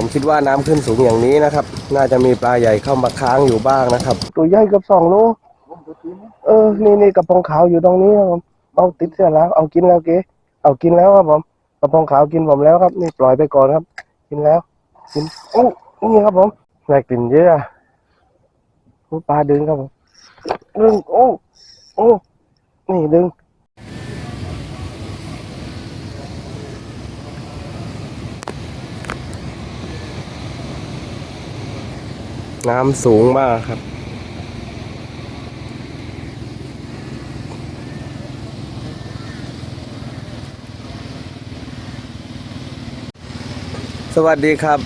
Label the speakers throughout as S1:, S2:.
S1: ผมคิดว่าน้ำขึ้นสูงอย่างนี้นะครับ น่าจะมีปลาใหญ่เข้ามาค้างอยู่บ้างนะครับ ตัวใหญ่กับสองโลเออ นี่นี่กระพงขาวอยู่ตรงนี้ครับผมเอาติดเสื้อแล้ว เอากินแล้วเก๋เอากินแล้วครับผมกระพงขาวกินผมแล้วครับ นี่ปล่อยไปก่อนครับ กินแล้วกินโอ้นี่ครับผมแหลกกลิ่นเยอะโอ้ปลาดึงครับผมดึงโอ้โอ้นี่ดึง น้ำสูงมากครับ สวัสดีครับ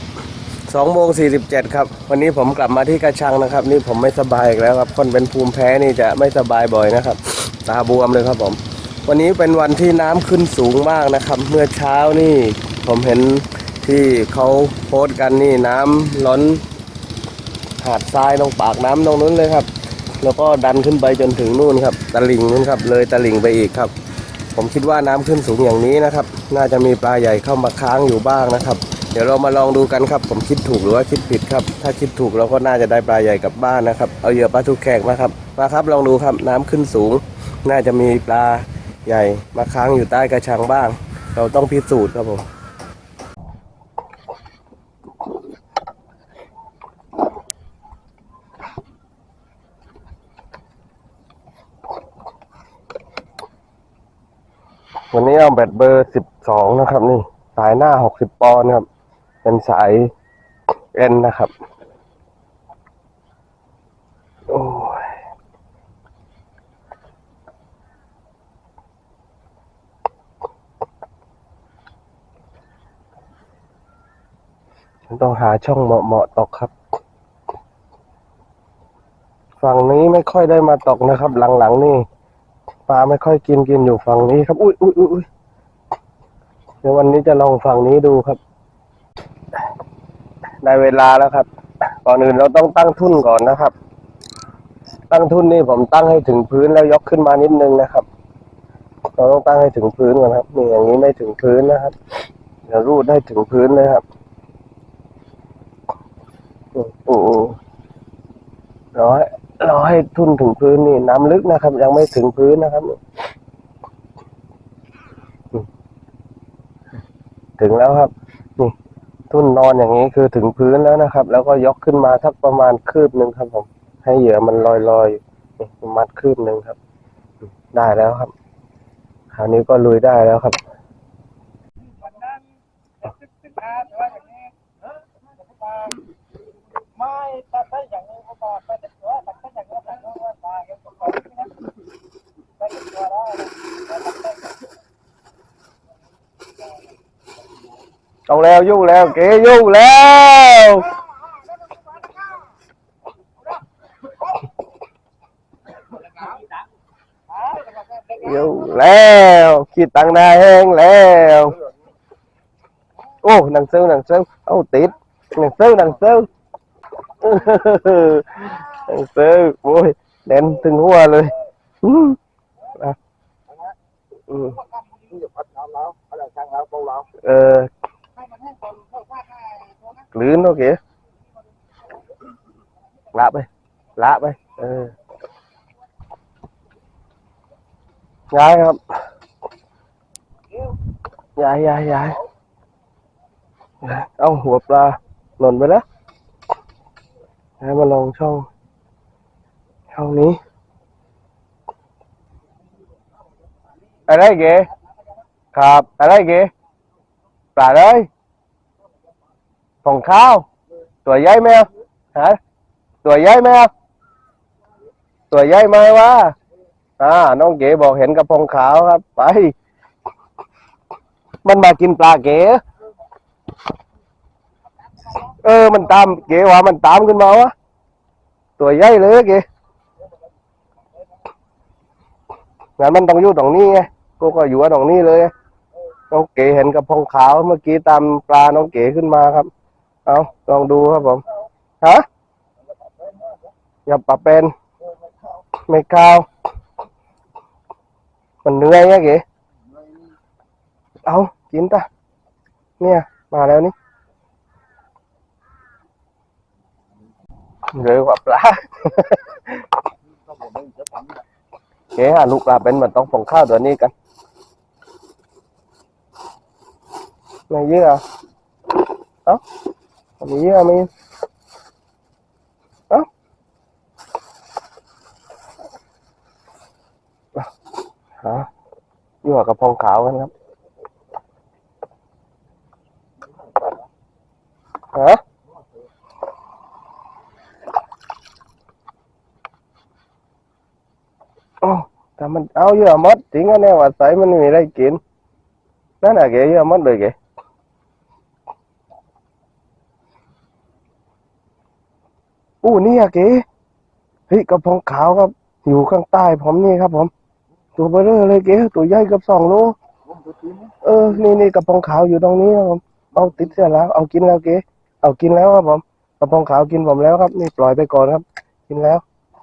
S1: 2โมง47ครับ วันนี้ผมกลับมาที่กระชังนะครับ นี่ผมไม่สบายอีกแล้วครับ คนเป็นภูมิแพ้นี่จะไม่สบายบ่อยนะครับ ตาบวมเลยครับผม วันนี้เป็นวันที่น้ำขึ้นสูงมากนะครับ เมื่อเช้านี่ผมเห็นที่เขาโพสต์กันนี่น้ำล้น หาดทรายตรงปากน้ำตรงนู้นเลยครับ แล้วก็ดันขึ้นไปจนถึงนู่นครับตลิ่งนู้นครับ เลยตลิ่งไปอีกครับ ผมคิดว่าน้ำขึ้นสูงอย่างนี้นะครับ น่าจะมีปลาใหญ่เข้ามาค้างอยู่บ้างนะครับ เดี๋ยวเรามาลองดูกันครับ ผมคิดถูกหรือว่าคิดผิดครับ ถ้าคิดถูกเราก็น่าจะได้ปลาใหญ่กลับบ้านนะครับ เอาเหยื่อปลาทูแขกมาครับมาครับลองดูครับน้ำขึ้นสูง น่าจะมีปลาใหญ่มาค้างอยู่ใต้กระชังบ้าง เราต้องพิสูจน์ครับผม วันนี้เอาแบตเบอร์สิบสองนะครับ นี่ สายหน้าหกสิบปอนด์ครับ เป็นสายเอ็นนะครับ โอ้ยฉันต้องหาช่องเหมาะๆตกครับ ฝั่งนี้ไม่ค่อยได้มาตกนะครับ หลังๆนี่ ลาไม่ค่อยกินกินอยู่ฝั่งนี้ครับอุ้ยอุ้ยอุ้ยอุ้ยเดี๋ยววันนี้จะลองฝั่งนี้ดูครับ ได้เวลาแล้วครับ ก่อนอื่นเราต้องตั้งทุ่นก่อนนะครับ ตั้งทุ่นนี่ผมตั้งให้ถึงพื้นแล้วยกขึ้นมานิดนึงนะครับ เราต้องตั้งให้ถึงพื้นก่อนครับนี่อย่างนี้ไม่ถึงพื้นนะครับเดี๋ยวรูดให้ถึงพื้นเลยครับโอ้โหรอให้รอให้ทุ่นถึงพื้นนี่น้ำลึกนะครับ ยังไม่ถึงพื้นนะครับ ถึงแล้วครับนี่ทุ่นนอนอย่างนี้คือถึงพื้นแล้วนะครับ แล้วก็ยกขึ้นมาสักประมาณคืบหนึ่งครับผม ให้เหยื่อมันลอยๆอยู่นี่มัดคืบหนึ่งครับ ได้แล้วครับ คราวนี้ก็ลุยได้แล้วครับ
S2: วันนั้นจะขึ้นขึ้นมาแต่ว่าอย่างนี้เออจะขึ้นมาไม่ถ้าถ้าอย่างนี้ก็บอกไปแต่ตัวแต่ถ้าอย่างนี้แต่ก็ว่าตายกันก็บอกไม่ได้ไปแต่ตัวแล้วนะแต่ถ้าได้
S1: เอาแล้วยุ่งแล้วเก๋ยุ่งแล้วยุ่งแล้วขีดตังหนาแห้งแล้วโอ้หนังซื้อหนังซื้อเอาติดหนังซื้อหนังซื้อหนังซื้อโอ้ยเด่นถึงหัวเลยอืมอะอืม
S2: อยู่พัดน้ำแล้วพัดช่างแล้วเบาแล้ว
S1: เออ กลืนโอเคละไปละไป เออย้ายครับย้ายย้ายย้ายเอาหัวปลาหล่นไปแล้วให้มาลองช่องช่องนี้อะไรเก๋ครับอะไรเก๋ปลาเลย ของข้าว ตัวใหญ่ไหมอะฮะตัวใหญ่ไหมอะตัวใหญ่ไหมวะอ่า น้องเก๋บอกเห็นกระพงขาวครับ ไป มันมากินปลาเก๋ เออ มันตามเก๋ว่ามันตามขึ้นมาวะ ตัวใหญ่เลยเก๋งั้นมันต้องอยู่ตรงนี้ไงกูก็อยู่ตรงนี้เลยน้องเก๋เห็นกระพงขาวเมื่อกี้ตามปลาน้องเก๋ขึ้นมาครับ เอาลองดูครับผมฮะอย่าปรับเป็นไม่ข้าว มันเหนื่อยไงเก๋เอากินตะเนี่ย มาแล้วนี่เร็วกว่าปลา
S2: ต้องผมไม่เดี๋ยวผมนี่แหละ
S1: เก๋าลูกปลาเป็นมันต้องผงข้าวตัวนี้กันไม่เยอะเอ้า มีเยอะไหมเอ้าฮะอยู่กับพงขาวกันครับ ฮะ โอ้ถ้ามันเอาเยอะหมดจริงอันเนี้ยว่าใส่มันไม่มีอะไรกิน นั่นน่ะแกเยอะหมดเลยแก อู้นี่อะแกเฮ้ยกระพงขาวครับ อยู่ข้างใต้ผมนี่ครับ ผม ตัวเบลอเลยแกตัวใหญ่เกับสองโลเออ นี่นี่กระพงขาวอยู่ตรงนี้ครับผมเอาติดเสียแล้ว เอากินแล้วเก๋เอากินแล้วครับผมกระพงขาวกินผมแล้วครับ นี่ปล่อยไปก่อนครับ กินแล้ว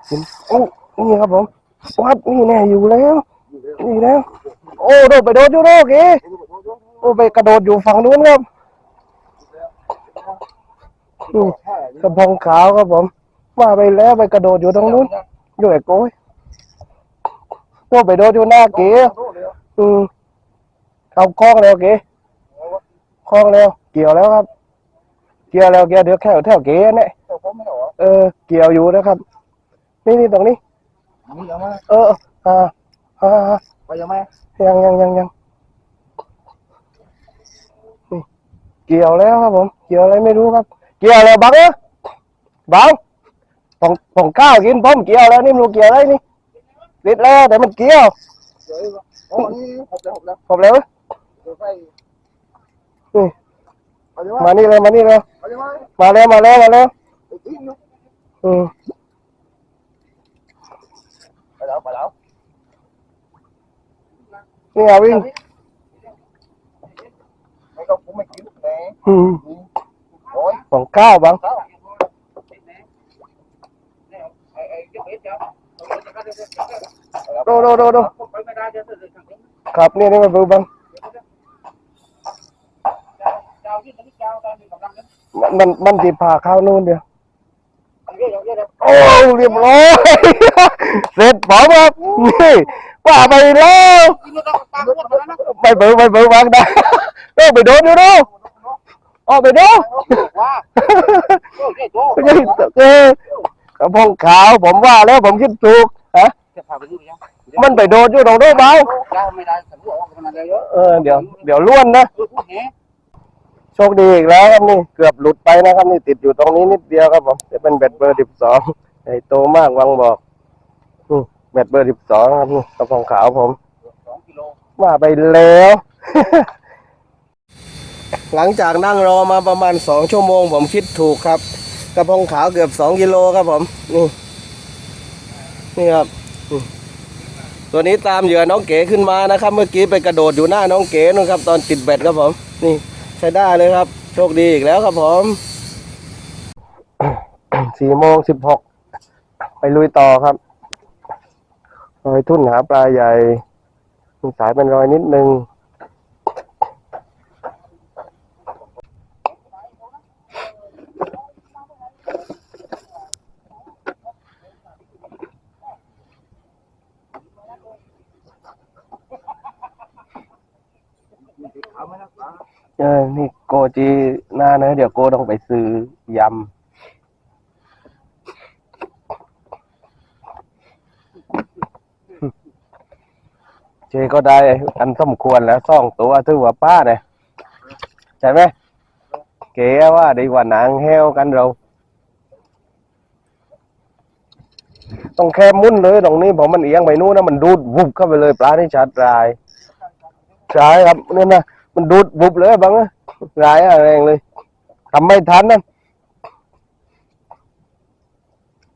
S1: กินโอ้นี่ครับผมวัดนี่แน่อยู่แล้วนี่แล้ว โอ้โดดไปโดดอยู่โดดเก๋โอ้ไปกระโดดอยู่ฝั่งนู้นครับ นี่กระพงขาวครับผม ว่าไปแล้วไปกระโดดอยู่ตรงนู้นอยู่ไอ้โก้ยโดดไปโดดอยู่หน้าเก๋อืมเอาคล้องแล้วเก๋คล้องแล้ว เกี่ยวแล้วครับ เกี่ยวแล้วเกี่ยวเดี๋ยวแค่แถวเก๋เนี่ย
S2: แต่ผมไม่หรอ
S1: เออ เกี่ยวอยู่นะครับ นี่นี่ตรงนี้
S2: มีเอามา
S1: เอออ่าอ่า
S2: ไปยังไง
S1: ยังยังยังยังนี่เกี่ยวแล้วครับผม เกี่ยวอะไรไม่รู้ครับ เกี่ยวแล้วบังเอ้ยบังผมผมข้าวกินผมเกี่ยวแล้วนี่ไม่รู้เกี่ยวอะไรนี่ติดแล้วแต่มันเกี่ยว
S2: เดี๋ยวโอ้นี่ผมแล้วผมแล้ว
S1: ผมแล้ว
S2: เดี๋ยวไป
S1: นี่
S2: ไปยังไง
S1: มานี่เลยมานี่เลย
S2: ไปยังไง
S1: มาแล้วมาแล้วมาแล้ว
S2: ไปกินเนาะ
S1: อืม
S2: ไปแล้วไปแล้ว
S1: นี่เอาวิ่ง
S2: ไม่ต้องผมไม่กินแหน
S1: อืม
S2: โอ้ย
S1: ของข้าวบ้า
S2: วไอ้ไอ้เจ้าเอ็ดเจ้า
S1: โดโดโดโด
S2: ไปไม่ได้เดี๋ยวจะทางนี้
S1: ครับนี่นี่มันดูบ้า
S2: ง
S1: มันมันมันตีผ่าข้าวนู่นเดียว
S2: เยอะเยเลย
S1: โอ้เรียบร้อยเสร็จผมครับนี่ว่าไปแล้ว
S2: นแล้วต้องปแล้ว
S1: ไปเบิร์ไปเบิร์วางได้เออไปโดนอยู่ดู ออกไปดู
S2: ว่าโอ้ยโต
S1: ไม่ใช่เออกระพงขาวผมว่าแล้วผมคิดถูกฮะ
S2: จะพาไปดูยัง
S1: มันไปโดนอยู่ตรงนู้นเบา
S2: ได้ไม่ได้สำรวจขนาดเยอะ
S1: เออเดี๋ยวเดี๋ยวล้วนนะ
S2: พูดพูดเนี้ย
S1: โชคดีอีกแล้วครับนี่เกือบหลุดไปนะครับนี่ติดอยู่ตรงนี้นิดเดียวครับผมจะเป็นแบตเบอร์สิบสองใหญ่โตมากวังบอกนี่แบตเบอร์สิบสองครับนี่กระพงขาวผม
S2: สองกิโล
S1: ว่าไปแล้ว หลังจากนั่งรอมาประมาณสองชั่วโมง ผมคิดถูกครับ กระพงขาวเกือบสองกิโลครับผม นี่ นี่ครับ ตัวนี้ตามเหยื่อน้องเก๋ขึ้นมานะครับ เมื่อกี้ไปกระโดดอยู่หน้าน้องเก๋นู่นครับ ตอนติดแบตครับผม นี่ใช้ได้เลยครับ โชคดีอีกแล้วครับผมสี่โมงสิบหกไปลุยต่อครับรอยทุ่นหาปลาใหญ่มีสายเป็นรอยนิดนึง
S2: เอาไหมนะ
S1: เออนี่โกจีหน้าเนอะเดี๋ยวโกต้องไปซื้อยำเจก็ได้อันสมควรแล้วสองตัวถือว่าป้าเนี่ยใช่ไหมเก๋ว่าดีกว่านังแห้วกันเรา ต้องแค่มุ้นเลยตรงนี้ผมมันเอียงไปนู้นนะมันดูดวุบเข้าไปเลยปลาที่ชัดรายใช่ครับเนี่ยนะ มันดูดบุบเลยบังเอ้ยรายอะแรงเลยทำไม่ทันนะ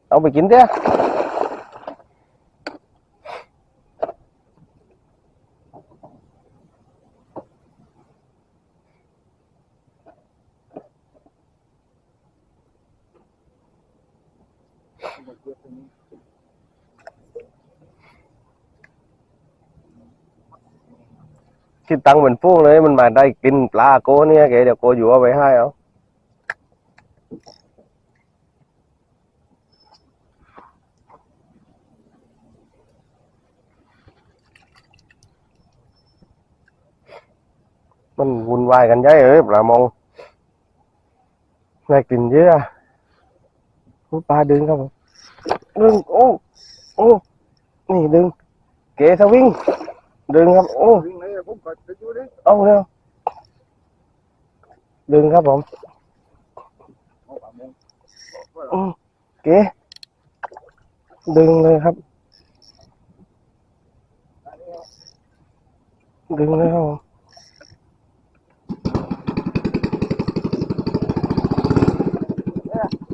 S1: เอาไปกินเถอะ ที่ตังเป็นฟูงเลย มันมาได้กินปลาโกเนี่ยแกเดี๋ยวโกอยู่เอาไว้ให้เอามันวุ่นวายกันย้ายเอ้ยปลามองได้กินเยอะปลาดึงครับดึงโอ้โอ้นี่ดึง เกสวิงดึงครับ โอ้
S2: ผมก็จะอยู่ดิ
S1: เอาเร็วดึงครับผม
S2: เอาปากมง
S1: อืมเก๋ดึงเลยครับ ดึงเลยครับผม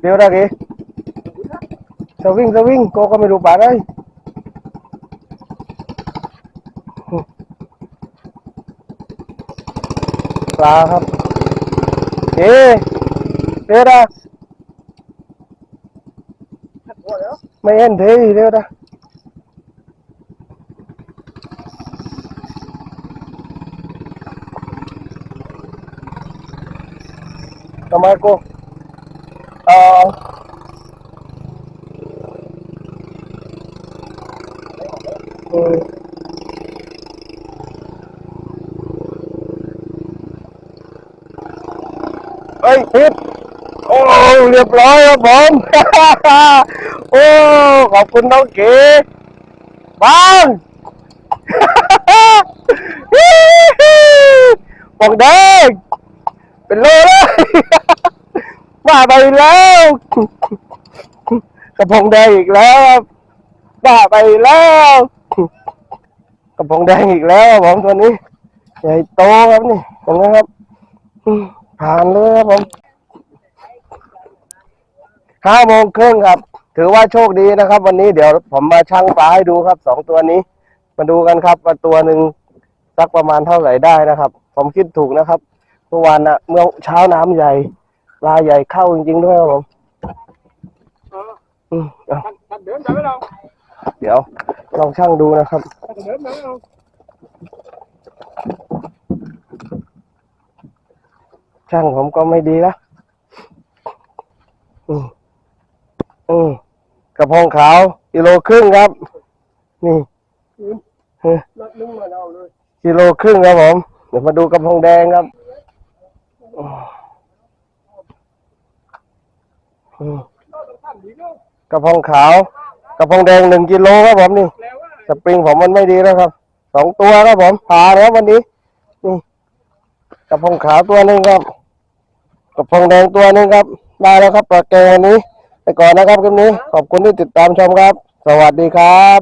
S1: เดี๋ยวนะเก๋สวิงสวิงโกก็ไม่รู้ป่าได้ ปลาครับเก๋เดี๋ยวนะ
S2: โอ้ยเดี๋ยว
S1: ไม่เห็นทีเดี๋ยวนะทำไมกูเอ่ออืมเฮ้ยพิษโอ้ เรียบร้อยครับผม โอ้ ขอบคุณน้องเก๋บ้างบอกแดงเป็นโลเลยบ้าไปแล้วกระพงแดงอีกแล้วครับบ้าไปแล้วกระพงแดงอีกแล้วผมตัวนี้ใหญ่โตครับนี่เห็นไหมครับผ่านเลยครับผม ห้าโมงครึ่งครับ ถือว่าโชคดีนะครับ วันนี้เดี๋ยวผมมาชั่งปลาให้ดูครับสองตัวนี้ มาดูกันครับว่าตัวหนึ่งสักประมาณเท่าไหร่ได้นะครับ ผมคิดถูกนะครับเมื่อวานนะเมื่อเช้าน้ำใหญ่ปลาใหญ่เข้าจริงๆด้วยครับผม
S2: เออ
S1: อืมเอา
S2: ท่านท่านเดินไปไม่เรา
S1: เดี๋ยวลองชั่งดูนะครับ
S2: ท่านเดินไปไม่เรา
S1: ช่างผมก็ไม่ดีนะอืม อืมกระพงขาวกิโลครึ่งครับ นี่เฮ้ย
S2: นัดนึงมาเราเลย
S1: กิโลครึ่งครับผม เดี๋ยวมาดูกระพงแดงครับ
S2: ก
S1: ระพงขาว กระพงแดงหนึ่งกิโลครับผมนี่สปริงผมมันไม่ดีแล้วครับสองตัวครับผมผ่าแล้ววันนี้นี่กระพงขาวตัวหนึ่งครับกระพงแดงตัวหนึ่งครับได้แล้วครับปลาแกงวันนี้ ก่อนนะครับคลิปนี้ขอบคุณที่ติดตามชมครับ สวัสดีครับ